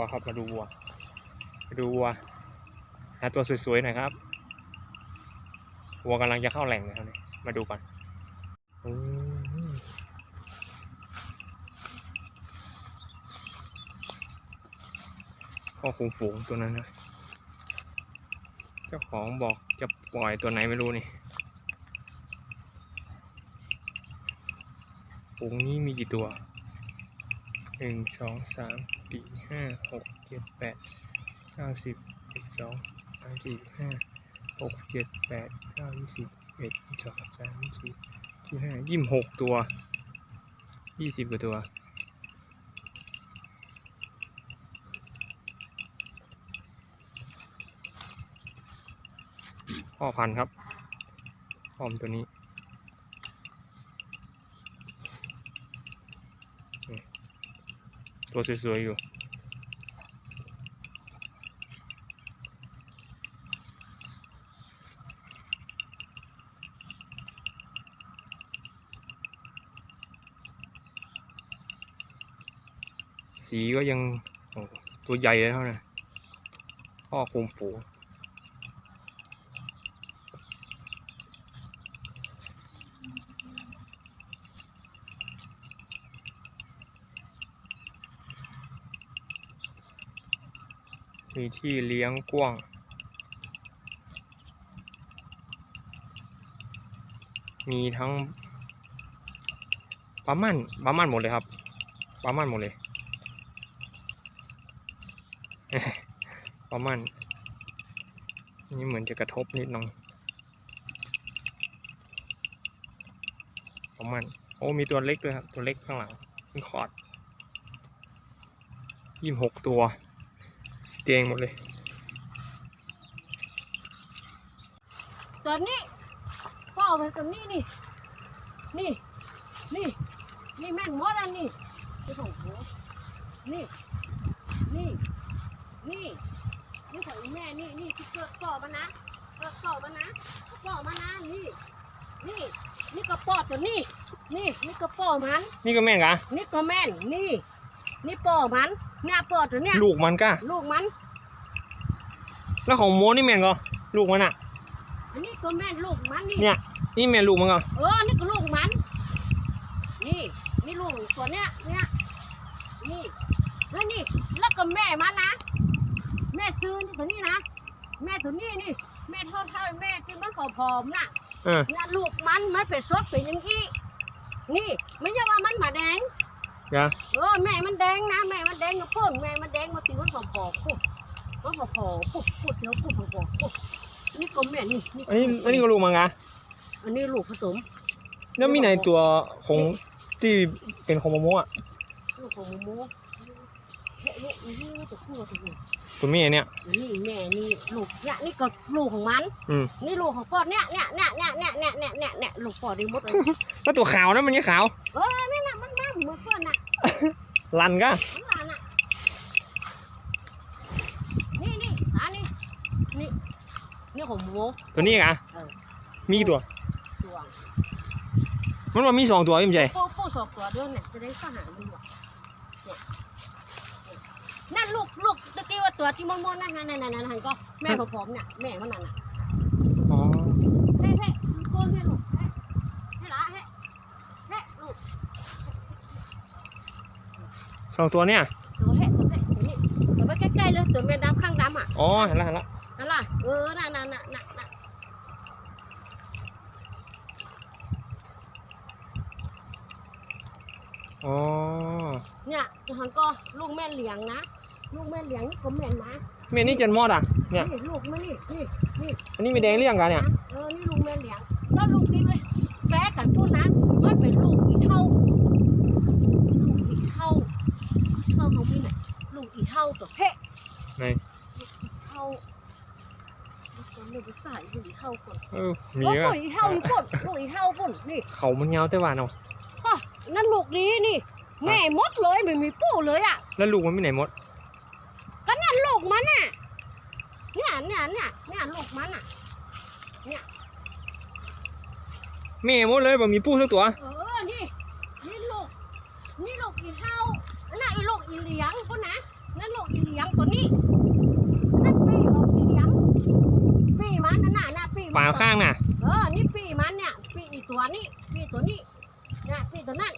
วครับ มาดูวัวมาดูวัวหาตัวสวยๆหน่อยครับวัวกำลังจะเข้าแหล่งนะครับเนี่ยมาดูก่อนพ่อคุมฝูงตัวนั้นนะเจ้าของบอกจะปล่อยตัวไหนไม่รู้นี่ฝูงนี้มีกี่ตัวหนึ่งสองสาม สี่ห้าหกเจ็ดแปดเก้าสิบสิบสองสามสี่ห้าหกเจ็ดแปดเก้ายี่สิบเอ็ดยี่สองสามยี่สี่ยี่ห้ายี่หกตัวยี่สิบกว่าตัวพ่อพันธุ์ครับพ่อมตัวนี้ ตัวสวยๆอยู่สีก็ยังโอ้ตัวใหญ่เลยเท่านั้นพ่อคุมฝูง มีที่เลี้ยงกว้าง มีทั้งปลามันปลามันหมดเลยครับปลามันหมดเลยปลามัน นี่เหมือนจะกระทบนิดนึงปลามัน โอ้มีตัวเล็กด้วยครับ ตัวเล็กข้างหลังเป็นคอร์ดยี่สิบหกตัว แดงหมดเลยตัวนี้พ่อเอาไปตัวนี้นี่ นี่ นี่ นี่แม่นมดอันนี้นี่ของหัวนี่ นี่ นี่ นี่ของอีแม่ นี่ นี่ที่เกิดต่อมันนะเกิดต่อมันนะต่อมันนะ นี่ นี่ นี่กระป๋อตัวนี้นี่ นี่กระป๋อมัน นี่ก็แม่นกะนี่ก็แม่น นี่ นี่ป๋อมัน เนี่ยป๋อตัวเนี้ยลูกมันกะลูกมัน แล้วของโมนี่แม่นก็ลูกมันอะ อันนี้ก็แม่นลูกมันนี่ เนี่ย นี่แม่นลูกมันก็เออ นี่ก็ลูกมัน นี่ นี่ลูกตัวเนี้ย เนี่ย นี่ แล้วนี่ แล้วก็แม่มันนะ แม่ซื้อนี่ตัวนี้นะ แม่ตัวนี้นี่ แม่เท่าเท่าแม่ที่มันผอมๆน่ะเออ เนี่ยลูกมันมันเป็นซดเป็นอย่างนี้ นี่ ไม่ใช่ว่ามันหมาแดง กะเออแม่มันแดงนะแม่มันแดงนะพ่นแม่มันแดงมาตีมันผอมๆปุ๊บมันผอมๆปุ๊บปุ๊บเดี๋ยวปุ๊บผอมๆปุ๊บนี่ก็แม่นี่นี่อันนี้อันนี้ก็ลูกมันกะอันนี้ลูกผสม แล้วมีไหนตัวของที่เป็นของโมโมอะลูกของหมูเฮ้ยลูกนี่ตัวคู่ตัวคู่ตัวแม่เนี่ยนี่แม่นี่ลูกเนี่ยนี่ก็ลูกของมันอืมนี่ลูกของปอดเนี่ยเนี่ยเนี่ยเนี่ยเนี่ยเนี่ยเนี่ยเนี่ยเนี่ยลูกปอดดีหมดเลยแล้วตัวขาวนะมันยังขาวเออนี่น่ะมันมา เหมือนเพื่อนน่ะลันกะมันหลานน่ะนี่นี่อันนี้นี่นี่ของหมู ตัวนี้กะเออ มีกี่ตัว ตัวมันว่ามีสองตัวพี่มใจโป้โป้สอบตัวเดินเนี่ยจะได้ข้าหาดูอะเนี่ยนั่นลูกลูกตะกี้ว่าตัวที่มอนๆนั่นนั่นนั่นนั่นนั่นก็แม่ผอมๆเนี่ยแม่มันนั่นน่ะอ๋อเฮ้เฮ้มีโกนให้ลูกเฮ้เฮ้ละเฮ้เฮ้ลูก สองตัวเนี่ยตัวเฮ้ตัวเฮ้ตัวนี้เดี๋ยวไปใกล้ๆเลยตัวแม่ดำข้างดำอะอ๋อเห็นละเห็นละนั่นล่ะเออน่ะน่ะน่ะน่ะน่ะอ๋อเนี่ยหันก็ลูกแม่เหลียงนะลูกแม่เหลียงนี่ก็แม่นนะแม่นี่เจนมอดอะ เนี่ยลูกแมันนี่นี่นี่อันนี้มีแดงเรียงกันเนี่ยเออนี่ลูกแม่เหลียงแล้วลูกที่มันแฝงกันพูดนะมันเป็นลูกอีเท่า ลูกอีเท่าเท่าเขาไม่ไหนลูกอีเท่า ตัวเฮ้ไหนลูกอีเท่าคนเลยไปใส่ลูกอีเท่าคนเออมีโอ้ก็ลูกอีเท่าอีปุ่นลูกอีเท่าปุ่นนี่ เขามันเงาแต่ว่าเนาะฮะนั่นลูกนี้นี่ แม่มดเลยไม่มีปู่เลยอะ แล้วลูกมันไม่ไหนหมด ก็นั่นลูกมันอะเนี่ยเนี่ยเนี่ยเนี่ยลูกมันอะแม่หมดเลยบ่มีปูสักตัวเออ นี่ นี่ลูก นี่ลูกอีเท่าอันนั้นอีลูกอีเหลียงปุ่นนะนั่นลูกอีเหลียง ตัวนี้นั่นปีออกสีเหลืองปีมันนั่นน่ะน่ะปีมันปลาข้างน่ะ เออ นี่ปีมันเนี่ยปีอีตัวนี้ปีตัวนี้นะปีตัวนั้น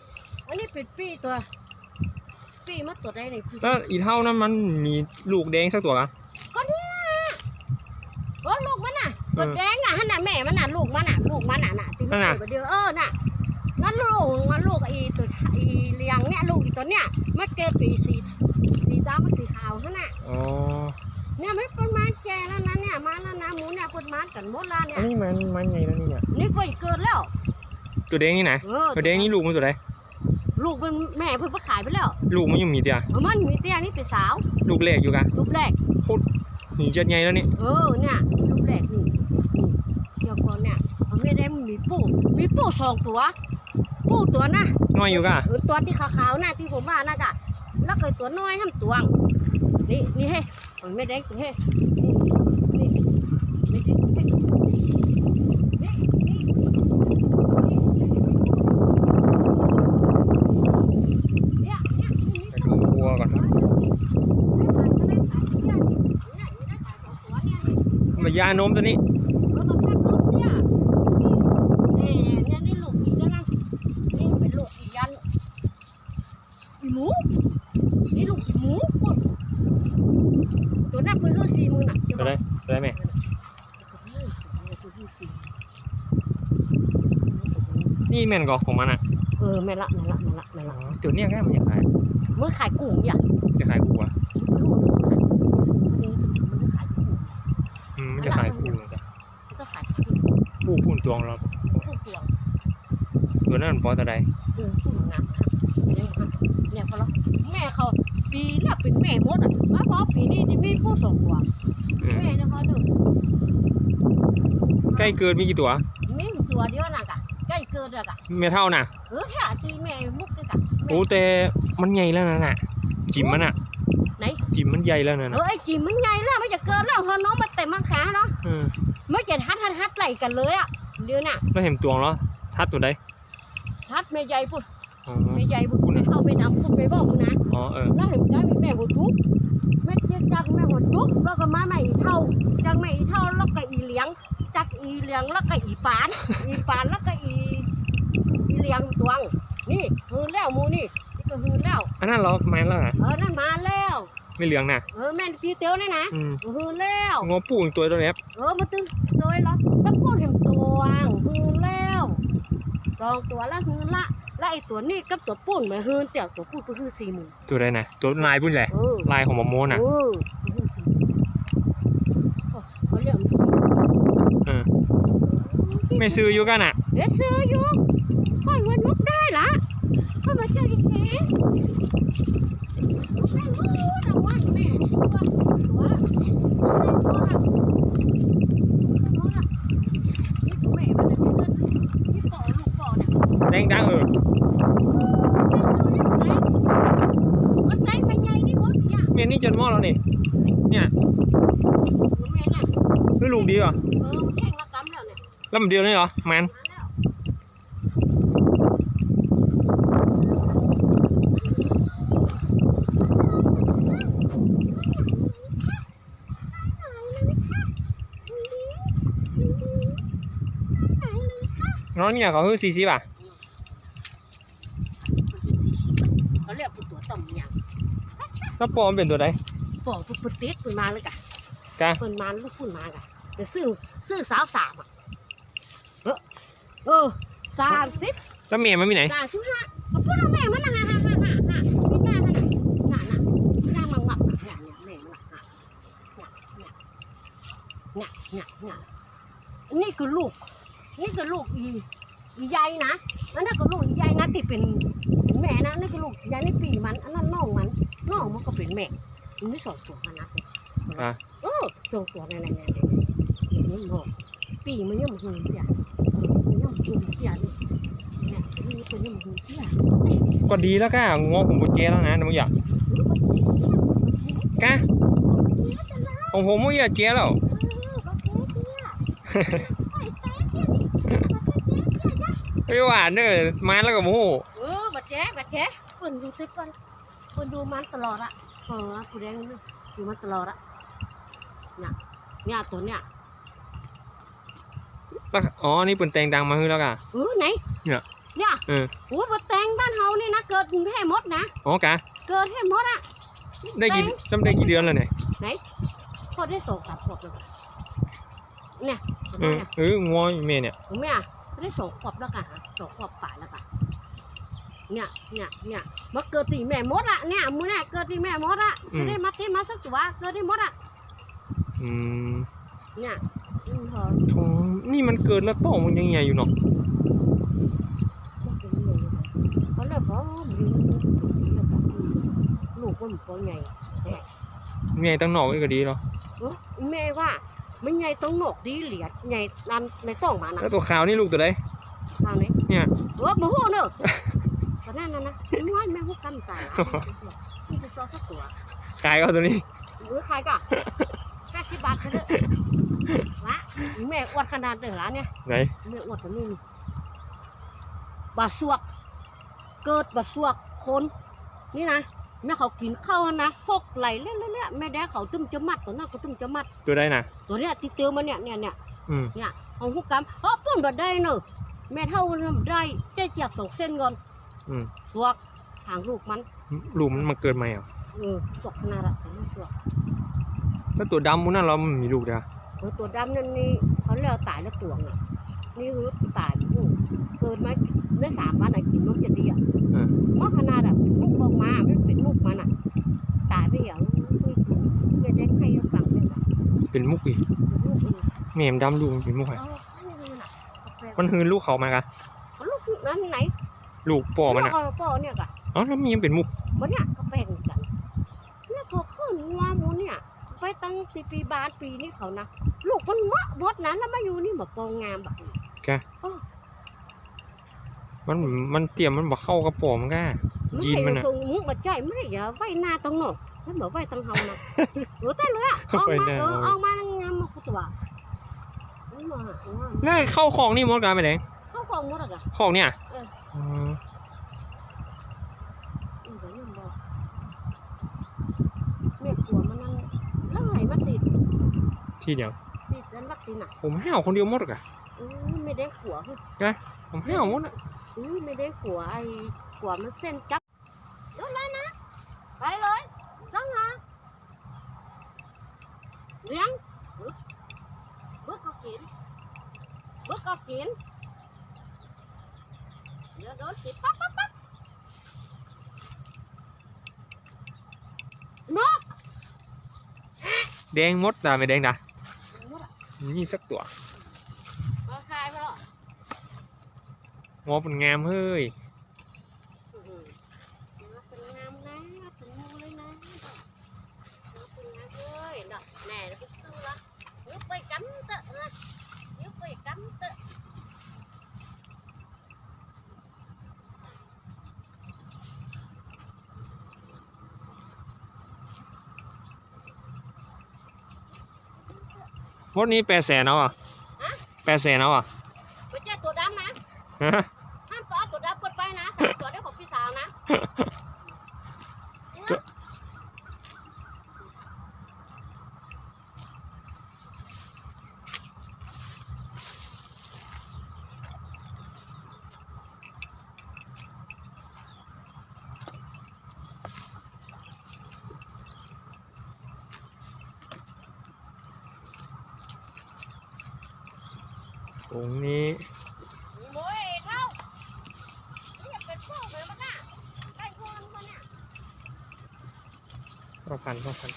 อันนี้เป็นปีตัว ปีมันตัวใดเนี่ยปีแล้วอีเท่านั้นมันมีลูกแดงสักตัวกะก็เนี่ยโอ้ลูกมันน่ะเอตัวอแดงอะฮันน่ะแม่มันน่ะลูกมันน่ะลูกมันน่ะน่ะที่มันนั่นน่ะเกิดมาเดียวเออน่ะนั่นลูกมันลูกอีตัวอีเลี้ยงเนี่ยลูกอีตัวเนี่ยมันเกิดปีสีสี หมดแล้วเนี่อัยนนี้มันมันไงแล้วนี่เนี่ยนี่ก็เกิดแล้ว ตัวแดงนี่นะเออตัวแดงนี่ลูกมันตัวไหนลูกเป็นแม่เพิ่นก็ขายไปแล้ว ลูกมันยังมีเดียเออมันมีเตี้ยนี่เป็นสาว ลูกแรกอยู่กะลูกแรกหีเจ็ดไงแล้วนี่เออเนี่ยลูกแรกนี่นี่เดี๋ยวก่อนเนี่ยมันไม่ได้มันมีปูมีปูสองตัวปูตัวนะน้อยอยู่กะเออตัวที่ขาวๆน่ะที่ผมว่าน่ะกะแล้วก็ตัวน้อยห้ามตวงนี่นี่เฮ้มันไม่ได้ตัวเฮ้นี่นี่นี่นี่นี่นี่เนี่ยเนี่ยนี่ ไปดูวัวก่อนครับ มายานมตัวนี้ตัวนั้นเพิ่นเลือกสี่หมื่นอะตัวไหนตัวไหนแม่นี่แม่นก็ของมันอะ เออแม่ละแม่ละแม่ละแม่อ๋อละตัวเนี้ยแค่มันจะขายมันขายกุ้งอย่าจะขายกูอะ มันขายกุ้ง อืมมันจะขายกูเหมือนกัน มันก็ขายกุ้ง ผู้พูน ตวงเรากุ้งตัวตัวนั้นมันปอตัวใดเออกุ้งงามค่ะเนี่ยเขาละแม่เขาปีละเป็นแม่หมดอะมาพอปีนี้นี่มีผู้สองตัวอืมแม่นะพอดูใกล้เกินมีกี่ตัวมีตัวเดียวน่ะกะใกล้เกิดแล้วกะเมเท่าน่ะเออแค่ที่แม่มุกด้วยกะโอ้แต่มันใหญ่แล้วนะน่ะ จิ๋มมันอะไหน จิ๋มมันใหญ่แล้วนะเอน่ะอไอ้จีมันใหญ่แล้วมันจะเกิดแล้วพอน้องมาเต็มมาขาเนาะ เออไม่จะทัดทัดทัดไหลกันเลยอะ เดี๋ยวน่ะแล้วเห็นตวงแล้วทัดตัวใดทัดแม่ใหญ่พุ่นอ๋อแม่ใหญ่พุ่นไม่เข้าไปดำพุ่นไปบอกพุ่นนะอ๋อเออแล้วเห็นได้แม่หัวทุกแม่เจ๊จักแม่หัวทุกแล้วก็มาใหม่อีเท่าจากแม่อีเท่าแล้วก็อีเหลียงจากอีเหลียงแล้วก็อีปาน อีปานแล้วก็อีอีเหลียงตวง นี่หืนแล้วหมูนี่นี่ก็หืนแล้วอันนั้นเราแมนแล้วนะเออนั่นมาแล้ว ไม่เหลืองน่ะเออแม่นสีเตียวนี่นะอืมหืนแล้วงอปูอีกตัวตัวเนี้ย เออมาตึงตัวแล้วแล้วพูดเห็นตัวหืนแล้ว สองตัวละหืนละแล้วไอ้ตัวนี้กับตัวปุ้นมาหืนเตี่ยวตัวปุ้นก็คือสี่หมื่นตัวใดน่ะตัวลายพุ่นแหละเออลายของมะโมน่ะเออก็คือสี่โอ้เขาเรียกมันเออไม่ซื้ออยู่กันอะเดี๋ยวซื้ออยู่ค่อยวันนกได้ละค่อยมาเจออีกแหนนกได้รู้นะว่าแม่ตัวตัวตัวละตัวละนี่ตัวแม่มันเนี่ยนี่ปอลูกปอ เนี่ยแดงดังเออมันไกลไปไงนี่หมดเนี่ยเมียนี่จนหม้อแล้วนี่เนี่ยลูกดีเหรอเออมันแข่งละกำแล้วเนี่ยแล้วมันเดียวนี่เหรอแมนน้องเนี่ยเขาคือสี่สิบอะ เขาเรียกเป็นตัวต่อมยัง แล้วปอมันเป็นตัวใดปอกปุ๊บติดปุ่นมาเลยกะกะปุ่นมาลูกปุ่นมากะแต่ซื้อซื้อสาวสามอะเออเออสามสิบแล้วเมียมันมีไหนสามสิบห้าเอาพูดเอาแม่มันนะฮะฮะฮะฮะฮะมีหน้ามันน่ะน่ะน่ะหน้ามังงับน่ะเนี่ยเนี่ยแม่มันน่ะฮะเนี่ยเนี่ยเนี่ยเนี่ยนี่คือลูก นี่คือลูกอีอีใหญ่นะอันนั้นก็ลูกอีใหญ่นะที่เป็นเป็นแม่นะนั่นคือลูกอีใหญ่ในปีมันอันนั้นน้อง มันน้องมันก็เป็นแม่มันไม่สองตัวมันนะอะ เออสองตัวนั่นนั่นนั่นนี่บอกปีมันยังมันหืนเปียมันยังหืนเปียนี่เนี่ยนี่ตัวยังหืนเปียก็ดีแล้วกะงอผมบุเจแล้วนะน้องอยากกะของผมไม่อยากเจแล้วไม่หวานเด้อมาแล้วก็โมโหเออบัดแจ๊บัดแจ๊เปิ่นดูตึกก่อน เปิ่นดูมันตลอดอะเออผู้แดงนี่อยู่มาตลอดอะเนี่ยเนี่ยตัวเนี่ยแล้วอ๋อ นี่เป็นแตงดังมาให้แล้วกะ เออไหนเนี่ยเนี่ยเออ โอ้บะแตงบ้านเฮานี่นะเกิดให้หมดนะอ๋อกะ เกิดให้หมดอะได้กี่แตงจำได้กี่เดือนแล้วเนี่ยพอได้สองสามขวบแล้วเนี่ยเห็นเอไหมอเนี่ยเอองัวเมย์เนี่ยผมเนี่ยได้สองขวบแล้วกันฮะสองขวบป่านแล้วกัน เนี่ยเนี่ยเนี่ยมาเกิดตีแม่มดอะเนี่ยมือเนี่ยเกิดตีแม่มดอะจะได้มาเต้มาสักตัวเกิดได้มดอะอืมเนี่ยอืมพอโถนี่มันเกิดแล้วโตมันยังไงอยู่เนาะเขาเลยพอมีแล้วก็ลูกมันตัวใหญ่เมย์ตั้งนอกนี่ก็ดีเนาะเออแม่ว่ามันใหญ่ต้องหนกดีเหลียดใหญ่ตามในต้องมานะแล้วตัวขาวนี่ลูกตัวใดทางนี้เนี่ย เออมาหูเนอะ ตอนนั้นนะนะน้อยแม่หูกำตายนี่คือตัวสักตัวขายก็ตัวนี้หรือใครก็ห้าสิบบาทเถอะละแม่อวดขนาดเดือดละเนี่ยไหนแม่อวดตัวนี้นี่บาสวก เกิดบาสวกคนนี่นะแม่เขากินข้าวนะพกไหลเล่นๆๆแม่แดกเขาตึ้มจะมัดตัวนั้นก็ตึ้มจะมัดตัวใดน่ะตัวเนี้ยที่เจอมาเนี่ยเนี่ยเนี่ยอืมเนี่ยของผู้กำเออปุ่นบัดได้เนอะแม่เท่าทำได้เจ๊เจียกสองเส้นก่อน อืมสวกทางลูกมันลูกมันมาเกิดใหม่เหรอเออสวกขนาดอะแต่ไม่สวกแล้วตัวดำมันนั่นเรามันมีลูกเดียวเออตัวดำนั่นนี่เขาเรียกว่าตายแล้วตัวไงนี่คือตายอยู่เกิดมาได้สามวันอะกินนกจะดีอะเออมากขนาดอะเป็นลูกออกมาไม่เป็นลูกมันอะตายไปอย่างไม่กินไม่ได้ใครฟังเลยนะเป็นมุกอีกเป็นลูกเองแม่มนดำลูกมันเป็นมุกไงเอาไม่รู้น่ะเอาไปมันฮืนลูกเขามากะเอาลูกนั้นไหน ลูกป่อมันอะลูกป่อเนี่ยกะอ๋อแล้วมีมันเป็นมุกวันเนี้ยก็เป็นกันเนี่ยพอขึ้นงาหมูเนี่ยไปตั้งปีปีบาทปีนี่เขานะลูกมันมะบดนะแล้วมาอยู่นี่มาปองงามแบบนี้มันมันเตรียมมันบอกเข้ากับป่อมันก็ยีนมันอะไส่งมุกมาใจไม่ได้อย่าไว้หน้าตรงโนกแล้วบอกไว้ตรงเฮานะเออแต่เลยอะออกไว้มาหน้าเออเอาออกมางามมาคุตัวนี่มาเอามาแล้วเข้าของนี่มดกันไปไหนเข้าของหมดอะกะของเนี่ย เอออ๋ออืมเดี๋ยวนี่บอกแม่ผัวมันนั่นแล้วไหนมาสิที่เดียวสิแล้ววัคซีนอะผมให้เอาคนเดียวหมดอะอือไม่ได้ผัวคือผมให้เอาหมดอะอุ้ยไม่ได้หัวไอ้หัวมันเส้นจับยกเลยนะไปเลยต้องนะเลี้ยงบึกบึกก็กินบึกก็กินเดี๋ยวโดนติดปั๊บปั๊บปั๊บนก แดงหมดแต่ไม่แดงนะหมดอะนี่สักตัวมาคายไปหรองอเป็นงามเฮ้ยอื้อหือมาเป็นงามนะมาเป็นงูเลยนะมาเป็นงามเลยน่ะแน่แล้วก็สู้ละยึดไปกันเตอะนะยึดไปกันเตอะ มดนี้แปดแสนเอาอะแปดแสนเอาอะไม่ใช่ตัวดำนะฮะ ห้ามตัวเอาตัวดำกดไปนะสามตัวได้ของพี่สาวนะ ตรงนี้โอ้ยเท่านี่เป็นพวกเลยมั้งน่ะไก่พวกมันเนี่ยก็พันก็พัน